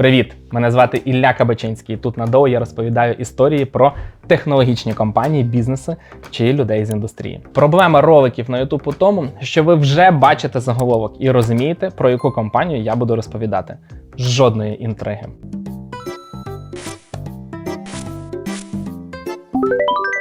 Привіт! Мене звати Ілля Кабачинський. Тут на Доу я розповідаю історії про технологічні компанії, бізнеси чи людей з індустрії. Проблема роликів на YouTube у тому, що ви вже бачите заголовок і розумієте, про яку компанію я буду розповідати. Жодної інтриги.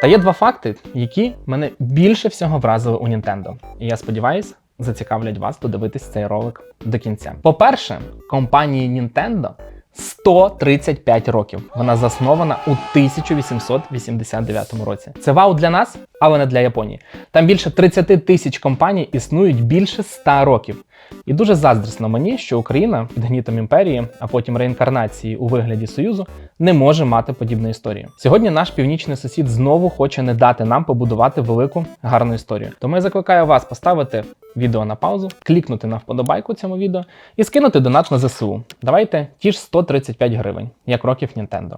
Та є два факти, які мене більше всього вразили у Nintendo. І я сподіваюся, зацікавлять вас додивитись цей ролик до кінця. По-перше, компанії Nintendo 135 років. Вона заснована у 1889 році. Це вау для нас, але не для Японії. Там більше 30 тисяч компаній існують більше 100 років. І дуже заздрісно мені, що Україна під гнітом імперії, а потім реінкарнації у вигляді Союзу, не може мати подібної історії. Сьогодні наш північний сусід знову хоче не дати нам побудувати велику гарну історію. Тому я закликаю вас поставити відео на паузу, клікнути на вподобайку цьому відео і скинути донат на ЗСУ. Давайте ті ж 135 гривень, як років Nintendo.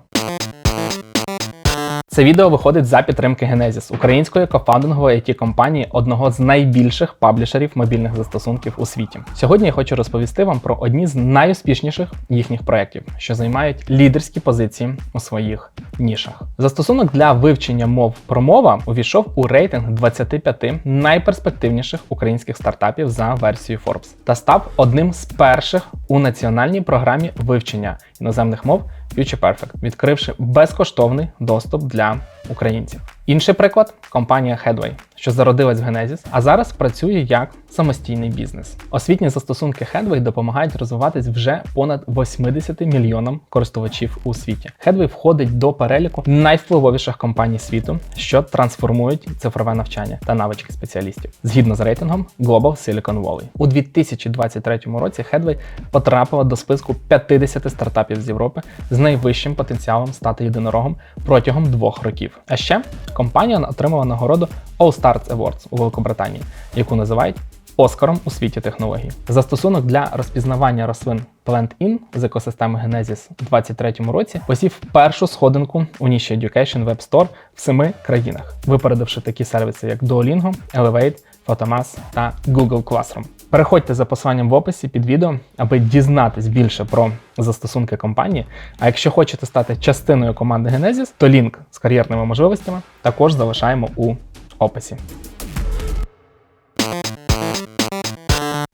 Це відео виходить за підтримки Genesis, української кофаундингової it компанії одного з найбільших паблішерів мобільних застосунків у світі. Сьогодні я хочу розповісти вам про одні з найуспішніших їхніх проєктів, що займають лідерські позиції у своїх нішах. Застосунок для вивчення мов промова увійшов у рейтинг 25 найперспективніших українських стартапів за версією Forbes та став одним з перших у національній програмі вивчення іноземних мов. Future Perfect, відкривши безкоштовний доступ для українців. Інший приклад компанія Headway, що зародилась в Genesis, а зараз працює як самостійний бізнес. Освітні застосунки Headway допомагають розвиватись вже понад 80 мільйонам користувачів у світі. Headway входить до переліку найвпливовіших компаній світу, що трансформують цифрове навчання та навички спеціалістів згідно з рейтингом Global Silicon Valley. У 2023 році Headway потрапила до списку 50 стартапів з Європи з найвищим потенціалом стати єдинорогом протягом двох років. А ще компанія отримала нагороду All Stars Awards у Великобританії, яку називають Оскаром у світі технологій. Застосунок для розпізнавання рослин PlantIn з екосистеми Genesis у 2023 році посів першу сходинку у ніші Education Web Store в семи країнах, випередивши такі сервіси, як Duolingo, Elevate, Photomass та Google Classroom. Переходьте за посиланням в описі під відео, аби дізнатись більше про застосунки компанії. А якщо хочете стати частиною команди Genesis, то лінк з кар'єрними можливостями також залишаємо у описі.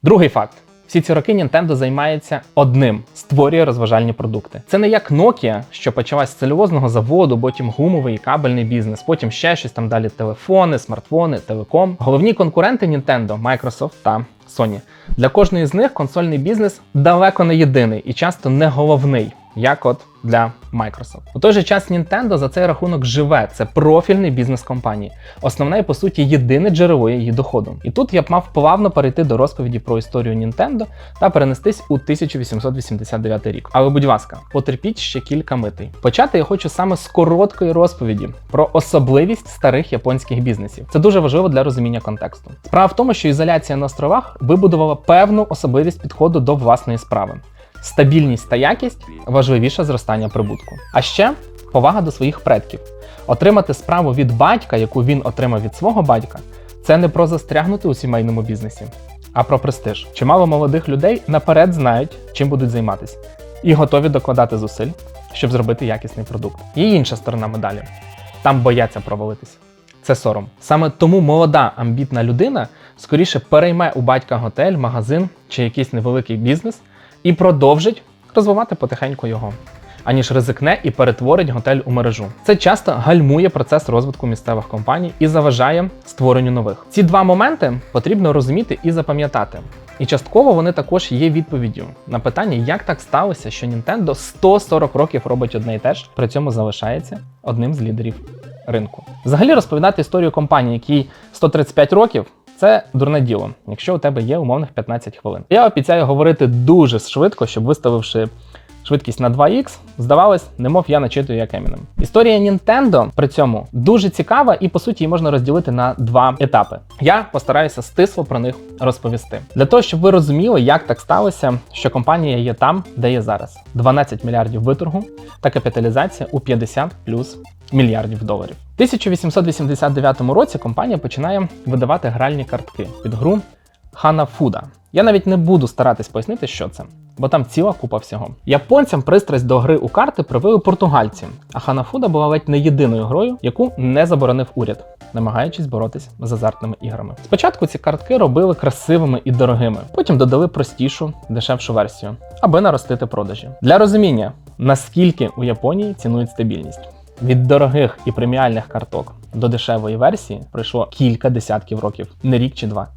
Другий факт. Всі ці роки Nintendo займається одним створює розважальні продукти. Це не як Nokia, що почалась з целюлозного заводу, потім гумовий і кабельний бізнес, потім ще щось там далі телефони, смартфони, телеком. Головні конкуренти Nintendo Microsoft та Sony. Для кожної з них консольний бізнес далеко не єдиний і часто не головний, як от для Microsoft. У той же час Nintendo за цей рахунок живе. Це профільний бізнес компанії, основне по суті єдине джерело її доходу. І тут я б мав плавно перейти до розповіді про історію Nintendo та перенестись у 1889 рік. Але, будь ласка, потерпіть ще кілька митей. Почати я хочу саме з короткої розповіді про особливість старих японських бізнесів. Це дуже важливо для розуміння контексту. Справа в тому, що ізоляція на островах вибудувала певну особливість підходу до власної справи. Стабільність та якість важливіше зростання прибутку. А ще повага до своїх предків. Отримати справу від батька, яку він отримав від свого батька, це не про застрягнути у сімейному бізнесі, а про престиж. Чимало молодих людей наперед знають, чим будуть займатися, і готові докладати зусиль, щоб зробити якісний продукт. Є інша сторона медалі. Там бояться провалитися. Це сором. Саме тому молода амбітна людина скоріше перейме у батька готель, магазин чи якийсь невеликий бізнес і продовжить розвивати потихеньку його, аніж ризикне і перетворить готель у мережу. Це часто гальмує процес розвитку місцевих компаній і заважає створенню нових. Ці два моменти потрібно розуміти і запам'ятати. І частково вони також є відповіддю на питання, як так сталося, що Nintendo 140 років робить одне і те ж, при цьому залишається одним з лідерів ринку. Взагалі розповідати історію компанії, якій 135 років. Це дурне діло, якщо у тебе є умовних 15 хвилин. Я обіцяю говорити дуже швидко, щоб виставивши швидкість на 2х, здавалось, немов я начитую як Еміном. Історія Nintendo при цьому дуже цікава, і по суті її можна розділити на два етапи. Я постараюся стисло про них розповісти. Для того, щоб ви розуміли, як так сталося, що компанія є там, де є зараз: 12 мільярдів виторгу та капіталізація у 50 плюс мільярдів доларів. У 1889 році компанія починає видавати гральні картки під гру Ханафуда. Я навіть не буду старатись пояснити, що це. бо там ціла купа всього. Японцям пристрасть до гри у карти привили португальці, а Ханафуда була ледь не єдиною грою, яку не заборонив уряд, намагаючись боротись з азартними іграми. Спочатку ці картки робили красивими і дорогими, потім додали простішу, дешевшу версію, аби наростити продажі. Для розуміння, наскільки у Японії цінують стабільність. Від дорогих і преміальних карток до дешевої версії пройшло кілька десятків років, не рік чи два.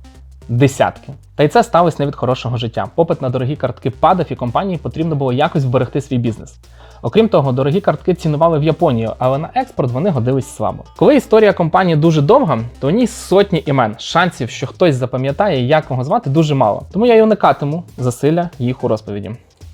Десятки. Та й це сталося не від хорошого життя. Попит на дорогі картки падав, і компанії потрібно було якось вберегти свій бізнес. Окрім того, дорогі картки цінували в Японію, але на експорт вони годились слабо. Коли історія компанії дуже довга, то у ній сотні імен. Шансів, що хтось запам'ятає, як кого звати, дуже мало. Тому я й уникатиму засилля їх у розповіді.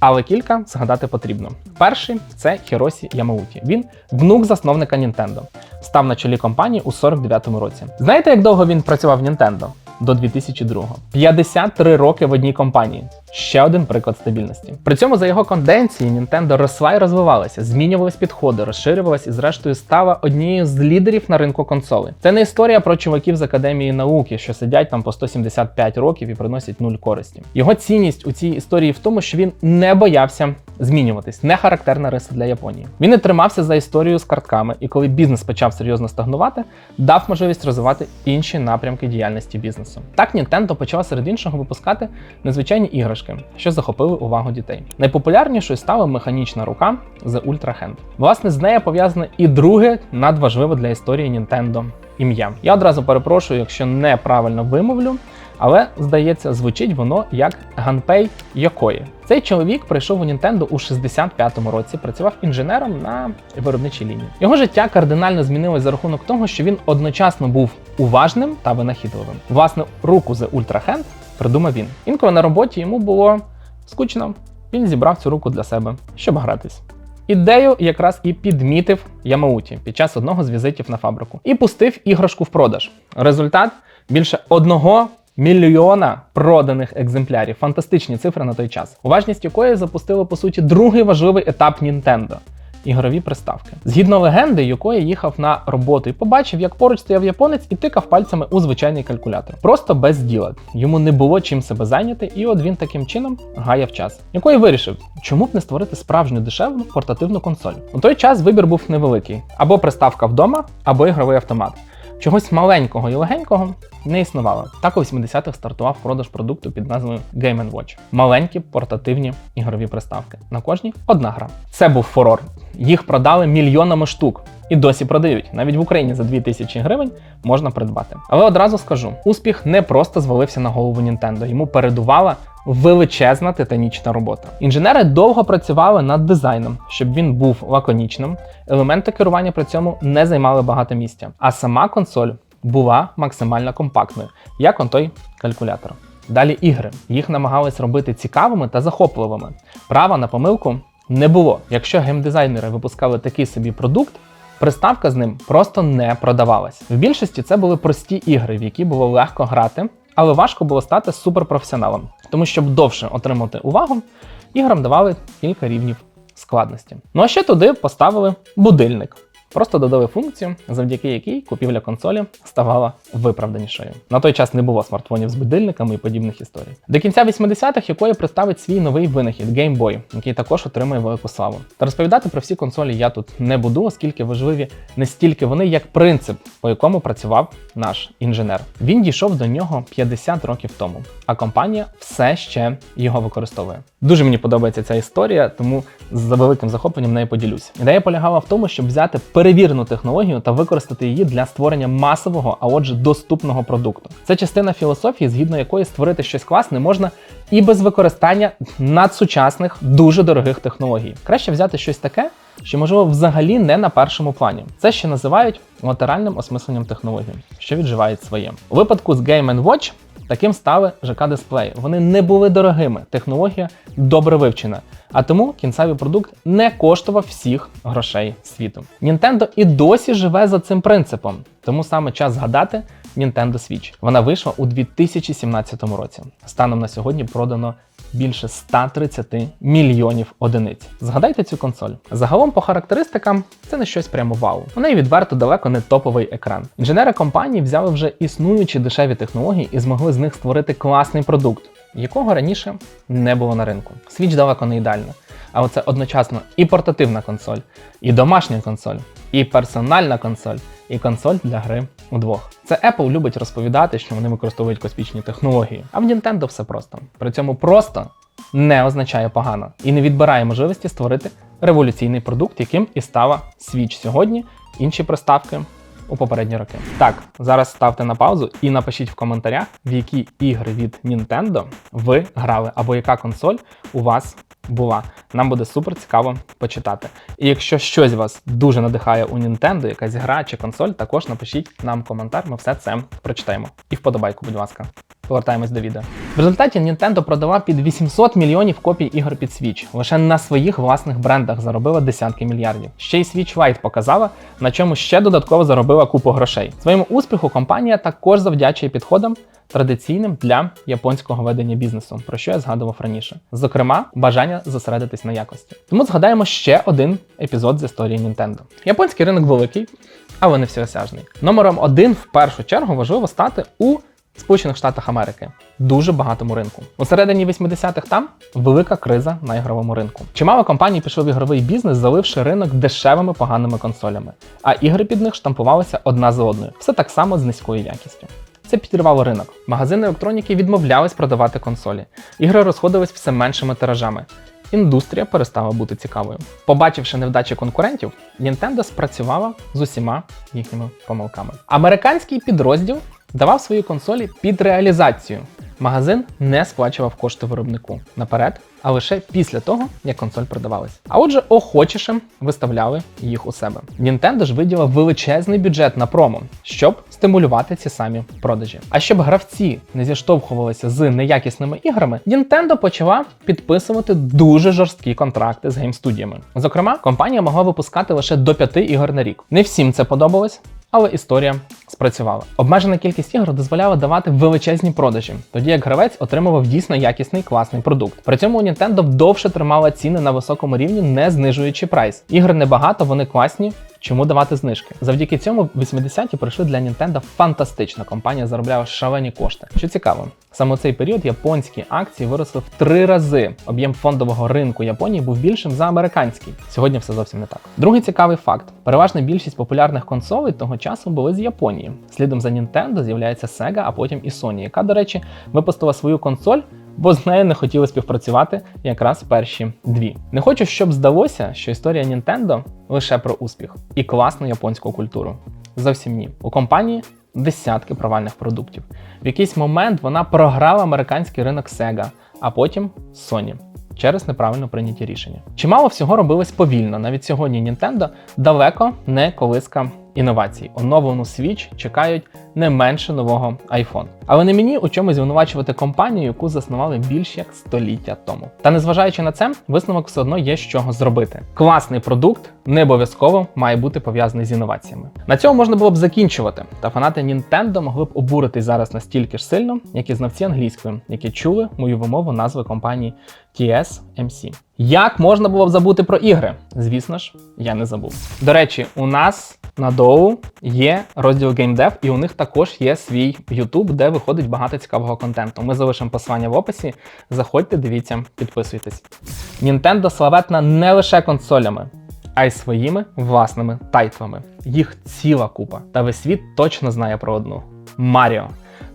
Але кілька згадати потрібно. Перший це Хіросі Ямауті. Він внук засновника Нінтендо, Став на чолі компанії у 49-му році. Знаєте, як довго він працював в Нінтендо? До 2002-го. 53 роки в одній компанії. Ще один приклад стабільності. При цьому за його конденції Nintendo росла і розвивалася, змінювались підходи, розширювалась і, зрештою, стала однією з лідерів на ринку консолей. Це не історія про чуваків з академії науки, що сидять там по 175 років і приносять нуль користі. Його цінність у цій історії в тому, що він не боявся змінюватись, не характерна риса для Японії. Він не тримався за історію з картками, і коли бізнес почав серйозно стагнувати, дав можливість розвивати інші напрямки діяльності бізнесу. Так Nintendo почала серед іншого випускати незвичайні іграшки, що захопили увагу дітей. Найпопулярнішою стала механічна рука The Ultra Hand. Власне, з нею пов'язане і друге надважливе для історії Nintendo ім'я. Я одразу перепрошую, якщо неправильно вимовлю. Але здається, звучить воно як Ганпей Йокої. Цей чоловік прийшов у Nintendo у 65-му році, працював інженером на виробничій лінії. Його життя кардинально змінилось за рахунок того, що він одночасно був уважним та винахідливим. Власне, руку Ultra Hand придумав він. Інколи на роботі йому було скучно. Він зібрав цю руку для себе, щоб гратись. Ідею якраз і підмітив Ямауті під час одного з візитів на фабрику і пустив іграшку в продаж. Результат більше одного мільйона проданих екземплярів. Фантастичні цифри на той час, уважність якої запустили по суті другий важливий етап Nintendo. Ігрові приставки. Згідно легенди, якої їхав на роботу і побачив, як поруч стояв японець і тикав пальцями у звичайний калькулятор. Просто без діла. Йому не було чим себе зайняти, і от він таким чином гаяв час. Якої вирішив, чому б не створити справжню дешевну портативну консоль. У той час вибір був невеликий: або приставка вдома, або ігровий автомат. Чогось маленького і легенького не існувало. Так у 80-х стартував продаж продукту під назвою Game Watch. Маленькі портативні ігрові приставки. На кожній одна гра. Це був фурор. Їх продали мільйонами штук. І досі продають. Навіть в Україні за 2000 гривень можна придбати. Але одразу скажу: успіх не просто звалився на голову Nintendo. Йому передувала величезна титанічна робота. Інженери довго працювали над дизайном, щоб він був лаконічним. Елементи керування при цьому не займали багато місця. А сама консоль була максимально компактною, як он той калькулятор. Далі ігри. Їх намагались робити цікавими та захопливими. Права на помилку не було. Якщо геймдизайнери випускали такий собі продукт, приставка з ним просто не продавалась. В більшості це були прості ігри, в які було легко грати, але важко було стати суперпрофесіоналом. Тому щоб довше отримати увагу, іграм давали кілька рівнів складності. Ну а ще туди поставили будильник. Просто додали функцію, завдяки якій купівля консолі ставала виправданішою. На той час не було смартфонів з будильниками і подібних історій. До кінця 80-х якої представить свій новий винахід Game Boy, який також отримує велику славу. Та розповідати про всі консолі я тут не буду, оскільки важливі не стільки вони, як принцип, по якому працював наш інженер. Він дійшов до нього 50 років тому, а компанія все ще його використовує. Дуже мені подобається ця історія, тому з великим захопленням нею поділюсь. Ідея полягала в тому, щоб взяти перевірену технологію та використати її для створення масового, а отже, доступного продукту. Це частина філософії, згідно якої створити щось класне можна і без використання надсучасних, дуже дорогих технологій. Краще взяти щось таке, що можливо взагалі не на першому плані. Це ще називають латеральним осмисленням технологій, що відживають своє. У випадку з Game Watch Таким стали ЖК-дисплеї. Вони не були дорогими, технологія добре вивчена, а тому кінцевий продукт не коштував всіх грошей світу. Nintendo і досі живе за цим принципом, тому саме час згадати Nintendo Switch. Вона вийшла у 2017 році. Станом на сьогодні продано більше 130 мільйонів одиниць. Згадайте цю консоль. Загалом по характеристикам це не щось прямо вау. У неї відверто далеко не топовий екран. Інженери компанії взяли вже існуючі дешеві технології і змогли з них створити класний продукт, якого раніше не було на ринку. Свіч далеко не ідеальна. Але це одночасно і портативна консоль, і домашня консоль, і персональна консоль, і консоль для гри удвох. Це Apple любить розповідати, що вони використовують космічні технології. А в Nintendo все просто. При цьому просто не означає погано і не відбирає можливості створити революційний продукт, яким і стала Switch сьогодні, інші приставки у попередні роки. Так, зараз ставте на паузу і напишіть в коментарях, в які ігри від Nintendo ви грали, або яка консоль у вас була. Нам буде супер цікаво почитати. І якщо щось вас дуже надихає у Nintendo, якась гра чи консоль, також напишіть нам коментар, ми все це прочитаємо. І вподобайку, будь ласка. Повертаємось до відео. В результаті Nintendo продала під 800 мільйонів копій ігор під Switch. Лише на своїх власних брендах заробила десятки мільярдів. Ще й Switch Lite показала, на чому ще додатково заробила купу грошей. Своєму успіху компанія також завдячує підходам традиційним для японського ведення бізнесу, про що я згадував раніше. Зокрема, бажання зосередитись на якості. Тому згадаємо ще один епізод з історії Nintendo. Японський ринок великий, але не всеосяжний. Номером один в першу чергу важливо стати у Сполучених Штатах Америки дуже багатому ринку. У середині 80-х там велика криза на ігровому ринку. Чимало компаній пішло в ігровий бізнес, заливши ринок дешевими поганими консолями, а ігри під них штампувалися одна за одною, все так само з низькою якістю. Це підірвало ринок. Магазини електроніки відмовлялись продавати консолі. Ігри розходились все меншими тиражами. Індустрія перестала бути цікавою. Побачивши невдачі конкурентів, Nintendo спрацювала з усіма їхніми помилками. Американський підрозділ давав свої консолі під реалізацію. Магазин не сплачував кошти виробнику наперед, а лише після того, як консоль продавалась. А отже, охочіше виставляли їх у себе. Nintendo ж виділив величезний бюджет на промо, щоб стимулювати ці самі продажі. А щоб гравці не зіштовхувалися з неякісними іграми, Nintendo почала підписувати дуже жорсткі контракти з геймстудіями. Зокрема, компанія могла випускати лише до 5 ігор на рік. Не всім це подобалось. Але історія спрацювала. Обмежена кількість ігор дозволяла давати величезні продажі, тоді як гравець отримував дійсно якісний класний продукт. При цьому Nintendo довше тримала ціни на високому рівні, не знижуючи прайс. Ігр небагато, вони класні. Чому давати знижки? Завдяки цьому 80-ті пройшли для Nintendo фантастично. Компанія заробляла шалені кошти. Що цікаво, саме у цей період японські акції виросли в три рази. Об'єм фондового ринку Японії був більшим за американський. Сьогодні все зовсім не так. Другий цікавий факт: переважна більшість популярних консолей того часу були з Японії. Слідом за Nintendo з'являється Sega, а потім і Sony, яка, до речі, випустила свою консоль бо з нею не хотіли співпрацювати якраз перші дві. Не хочу, щоб здалося, що історія Nintendo лише про успіх і класну японську культуру. Зовсім ні. У компанії десятки провальних продуктів. В якийсь момент вона програла американський ринок Sega, а потім Sony. Через неправильно прийняті рішення. Чимало всього робилось повільно. Навіть сьогодні Nintendo далеко не колиска інновацій. Оновлену Switch чекають не менше нового iPhone. Але не мені у чомусь звинувачувати компанію, яку заснували більш як століття тому. Та незважаючи на це, висновок все одно є з чого зробити. Класний продукт не обов'язково має бути пов'язаний з інноваціями. На цьому можна було б закінчувати. Та фанати Nintendo могли б обуритись зараз настільки ж сильно, як і знавці англійської, які чули мою вимову назви компанії TSMC. Як можна було б забути про ігри? Звісно ж, я не забув. До речі, у нас на Доу є розділ GameDev, і у них також є свій YouTube, де виходить багато цікавого контенту. Ми залишимо посилання в описі. Заходьте, дивіться, підписуйтесь. Nintendo славетна не лише консолями, а й своїми власними тайтлами. Їх ціла купа. Та весь світ точно знає про одну: Маріо.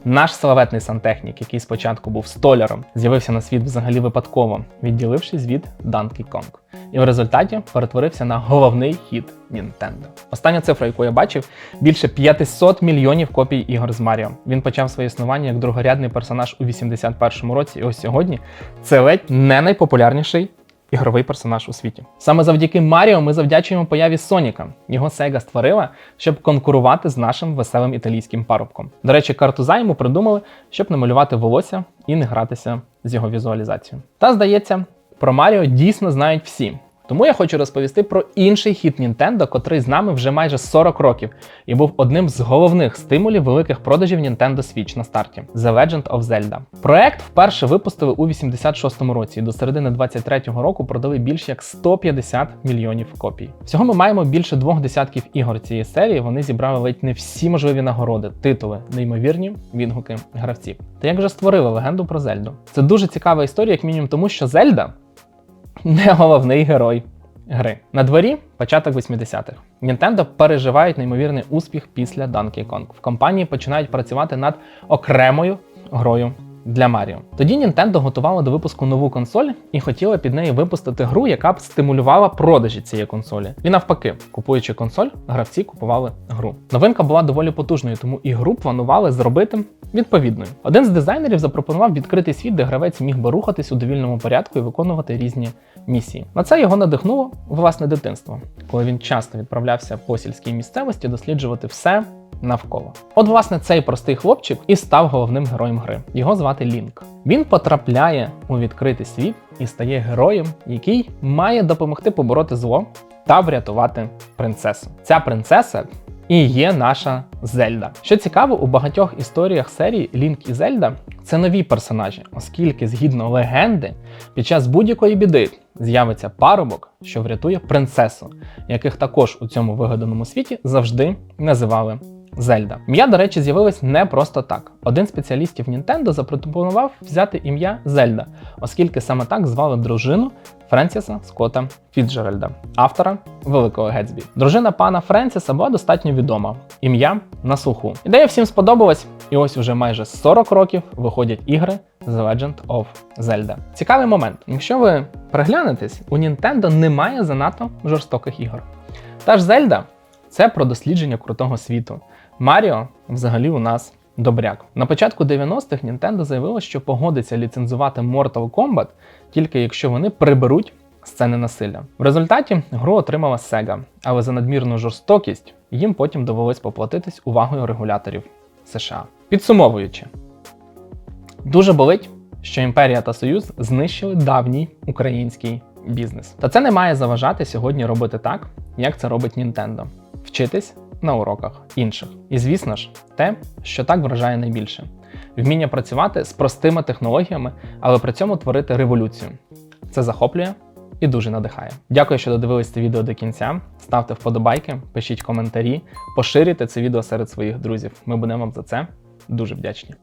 Наш славетний сантехнік, який спочатку був столяром, з'явився на світ взагалі випадково, відділившись від Donkey Kong. І в результаті перетворився на головний хіт Nintendo. Остання цифра, яку я бачив, більше 500 мільйонів копій ігор з Маріо. Він почав своє існування як другорядний персонаж у 81-му році, і ось сьогодні це ледь не найпопулярніший ігровий персонаж у світі. Саме завдяки Маріо ми завдячуємо появі Соніка. Його Sega створила, щоб конкурувати з нашим веселим італійським парубком. До речі, карту займу придумали, щоб намалювати волосся і не гратися з його візуалізацією. Та здається, про Маріо дійсно знають всі. Тому я хочу розповісти про інший хіт Nintendo, котрий з нами вже майже 40 років і був одним з головних стимулів великих продажів Nintendo Switch на старті The Legend of Zelda. Проект вперше випустили у 86-му році і до середини 23-го року продали більш як 150 мільйонів копій. Всього ми маємо більше двох десятків ігор цієї серії. Вони зібрали ледь не всі можливі нагороди, титули, неймовірні відгуки гравців. Та як же створили легенду про Зельду? Це дуже цікава історія, як мінімум, тому що Зельда не головний герой гри. На дворі початок 80-х. Nintendo переживають неймовірний успіх після Donkey Kong. В компанії починають працювати над окремою грою. Для Маріо. Тоді Nintendo готувала до випуску нову консоль і хотіла під неї випустити гру, яка б стимулювала продажі цієї консолі. І навпаки, купуючи консоль, гравці купували гру. Новинка була доволі потужною, тому і гру планували зробити відповідною. Один з дизайнерів запропонував відкритий світ, де гравець міг би рухатись у довільному порядку і виконувати різні місії. На це його надихнуло власне дитинство, коли він часто відправлявся по сільській місцевості досліджувати все навколо. От, власне, цей простий хлопчик і став головним героєм гри. Його звати Лінк. Він потрапляє у відкритий світ і стає героєм, який має допомогти побороти зло та врятувати принцесу. Ця принцеса. І є наша Зельда. Що цікаво, у багатьох історіях серії Лінк і Зельда це нові персонажі, оскільки, згідно легенди, під час будь-якої біди з'явиться парубок, що врятує принцесу, яких також у цьому вигаданому світі завжди називали Зельда. Ім'я, до речі, з'явилось не просто так. Один спеціалістів Nintendo запропонував взяти ім'я Зельда, оскільки саме так звали дружину Френсіса Скотта Фіджеральда, автора Великого Гетсбі. Дружина пана Френсіса була достатньо відома. Ім'я на слуху. Ідея всім сподобалась, і ось уже майже 40 років виходять ігри The Legend of Zelda. Цікавий момент. Якщо ви приглянетесь, у Nintendo немає занадто жорстоких ігор. Та ж Зельда це про дослідження крутого світу. Маріо взагалі у нас добряк. На початку 90-х Nintendo заявило, що погодиться ліцензувати Mortal Kombat тільки якщо вони приберуть сцени насилля. В результаті гру отримала Sega, але за надмірну жорстокість їм потім довелось поплатитись увагою регуляторів США. Підсумовуючи, дуже болить, що імперія та Союз знищили давній український бізнес. Та це не має заважати сьогодні робити так, як це робить Nintendo. Вчитись на уроках інших. І звісно ж, те, що так вражає найбільше: вміння працювати з простими технологіями, але при цьому творити революцію. Це захоплює і дуже надихає. Дякую, що додивились це відео до кінця. Ставте вподобайки, пишіть коментарі, поширюйте це відео серед своїх друзів. Ми будемо вам за це дуже вдячні.